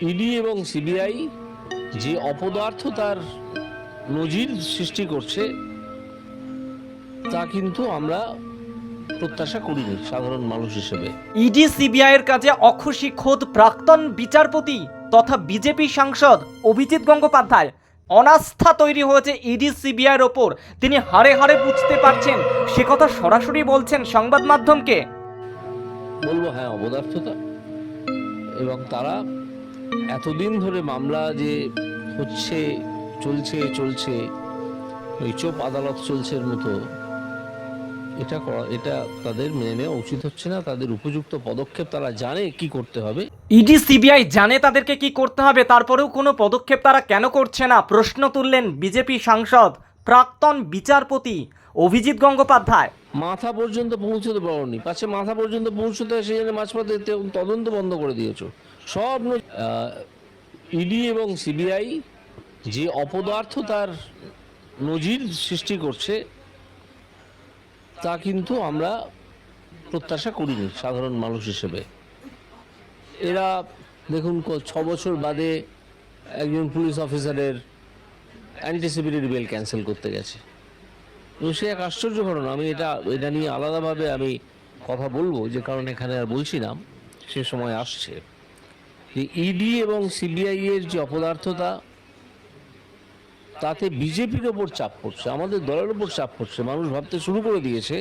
ED এবং CBI যে অপদার্থতার নজির সৃষ্টি করছে তা কিন্তু আমরা প্রত্যাশা করিনি সাধারণ মানুষ হিসেবে। ইডি সিবিআইয়ের কাজে অখুশি খোদ প্রাক্তন বিচারপতি তথা বিজেপি সাংসদ অভিজিৎ গঙ্গোপাধ্যায়। অনাস্থা তৈরি হয়েছে ইডি সিবিআইয়ের ওপর। তিনি হাড়ে হাড়ে বুঝতে পারছেন সে কথা সরাসরি বলছেন সংবাদ মাধ্যমকে। বলব হ্যাঁ অপদার্থতা এবং তারা এতদিন ধরে মামলা যে হচ্ছে চলছে চলছে ওই চোপ আদালত চলছে মতো এটা এটা তাদের মেনে নেওয়া উচিত হচ্ছে না। তাদের উপযুক্ত পদক্ষেপ তারা জানে কি করতে হবে। ইডি সিবিআই জানে তাদেরকে কি করতে হবে তারপরেও কোনো পদক্ষেপ তারা কেন করছে না? প্রশ্ন তুললেন বিজেপি সাংসদ প্রাক্তন বিচারপতি অভিজিৎ গঙ্গোপাধ্যায়। মাথা পর্যন্ত পৌঁছতে পারোনি। পাছে মাথা পর্যন্ত পৌঁছতে সেই জন্য মাঝপথে তদন্ত বন্ধ করে দিয়েছ। সব ইডি এবং সিবিআই যে অপদার্থতার নজির সৃষ্টি করছে, তা কিন্তু আমরা প্রত্যাশা করিনি সাধারণ মানুষ হিসেবে। এরা দেখুন ছ বছর বাদে একজন পুলিশ অফিসারের অ্যান্টিসিপেটেড বেল ক্যান্সেল করতে গেছে। এবং সে এক আশ্চর্য ঘটনা, আমি এটা এটা নিয়ে আলাদাভাবে আমি কথা বলব, যে কারণ এখানে আর বলছি না, সে সময় আসছে। যে ইডি এবং সিবিআই এর যে অপদার্থতা, তাতে বিজেপির ওপর চাপ পড়ছে, আমাদের দলের ওপর চাপ পড়ছে, মানুষ ভাবতে শুরু করে দিয়েছে।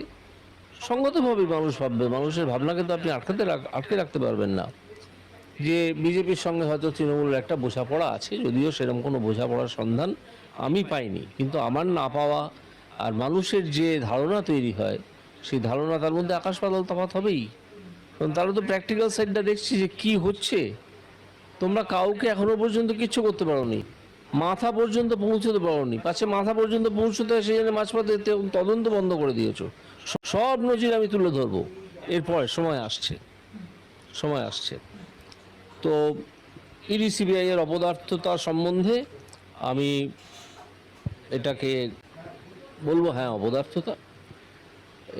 সঙ্গতভাবে মানুষ ভাববে, মানুষের ভাবনাকে তো আপনি আটকাতে আটকে রাখতে পারবেন না। যে বিজেপির সঙ্গে হয়তো তৃণমূলের একটা বোঝাপড়া আছে, যদিও সেরকম কোনো বোঝাপড়ার সন্ধান আমি পাইনি, কিন্তু আমার না পাওয়া আর মানুষের যে ধারণা তৈরি হয়, সেই ধারণা তার মধ্যে আকাশ পাতাল তফাৎ হবেই। কারণ তারা তো প্র্যাকটিক্যাল সাইডটা দেখছি যে কি হচ্ছে। তোমরা কাউকে এখনও পর্যন্ত কিচ্ছু করতে পারোনি। মাথা পর্যন্ত পৌঁছতে পারোনি। পাছে মাথা পর্যন্ত পৌঁছতে সেই জন্য মাঝপথে তদন্ত বন্ধ করে দিয়েছ। সব নজির আমি তুলে ধরবো। এরপরে সময় আসছে। সময় আসছে। তো ইডি সিবিআই এর অপদার্থতা সম্বন্ধে আমি এটাকে বলব হ্যাঁ অপদার্থতা।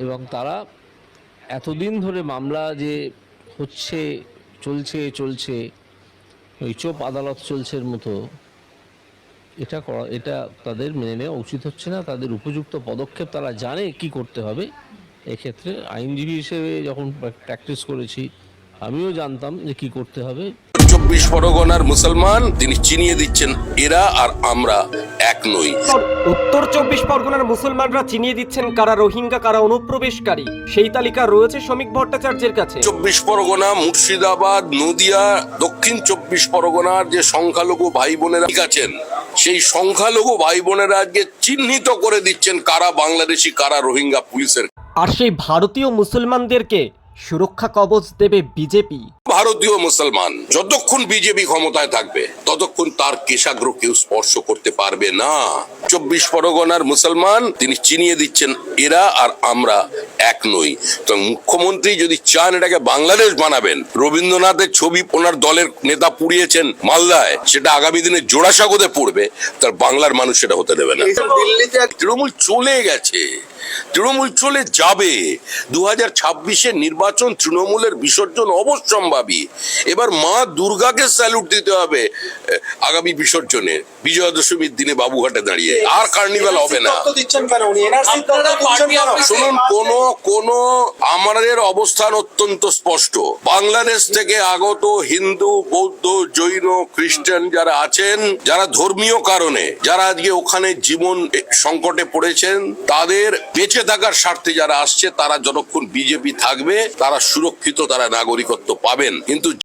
এবং তারা এতদিন ধরে মামলা যে হচ্ছে, চলছে চলছে ওই চোপ আদালত চলছে এর মতো এটা করা এটা তাদের মেনে নেওয়া উচিত হচ্ছে না। তাদের উপযুক্ত পদক্ষেপ তারা জানে কি করতে হবে। এক্ষেত্রে আইনজীবী হিসেবে যখন প্র্যাকটিস করেছি আমিও জানতাম যে কি করতে হবে। চব্বিশ পরগনার মুসলমান তিনি চিনিয়ে দিচ্ছেন এরা আর আমরা এক নই। উত্তর চব্বিশ পরগনার মুসলমানরা চিনিয়ে দিচ্ছেন কারা রোহিঙ্গা কারা অনুপ্রবেশকারী। সেই তালিকা রয়েছে শ্রমিক ভট্টাচার্যের কাছে। চব্বিশ পরগনা মুর্শিদাবাদ নদিয়া দক্ষিণ চব্বিশ পরগনার যে সংখ্যালঘু ভাই বোনেরা আছেন সেই সংখ্যালঘু ভাই বোনেরা আজকে চিহ্নিত করে দিচ্ছেন কারা বাংলাদেশি কারা রোহিঙ্গা পুলিশের। আর সেই ভারতীয় মুসলমানদেরকে সুরক্ষা কবচ দেবে বিজেপি। ভারতীয় মুসলমান যতক্ষণ বিজেপি ক্ষমতায় থাকবে ততক্ষণ তার কেশাগ্র কেউ স্পর্শ করতে পারবে না। চব্বিশ পরগনার মুসলমান তিনি চিনিয়ে দিচ্ছেন এরা আর আমরা এক নই। তো মুখ্যমন্ত্রী যদি চান এটাকে বাংলাদেশ বানাবেন রবীন্দ্রনাথের ছবি ওনার দলের নেতা পুড়িয়েছেন মালদায় সেটা আগামী দিনে জোড়াসাগোতে পড়বে তার বাংলার মানুষ সেটা হতে দেবে না। দিল্লিতে তৃণমূল চলে গেছে। তৃণমূল চলে যাবে। দু হাজার ছাব্বিশের নির্বাচন তৃণমূলের বিসর্জন অবশ্যম্ভাবী। এবার মা দুর্গাকে স্যালুট দিতে হবে আগামী বিসর্জনে। বিজয়া দশমীর দিনে বাবুঘাটে দাঁড়িয়ে। আর কার্নিভাল হবে না। শুনুন কোন কোন আমাদের অবস্থান অত্যন্ত স্পষ্ট। বাংলাদেশ থেকে আগত হিন্দু বৌদ্ধ জৈন খ্রিস্টান যারা আছেন যারা ধর্মীয় কারণে যারা আজকে ওখানে জীবন সংকটে পড়েছেন তাদের বেঁচে থাকার স্বার্থে যারা আসছে, তারা যতক্ষণ বিজেপি থাকবে, তারা সুরক্ষিত, তারা নাগরিকত্ব পাবেন। কিন্তু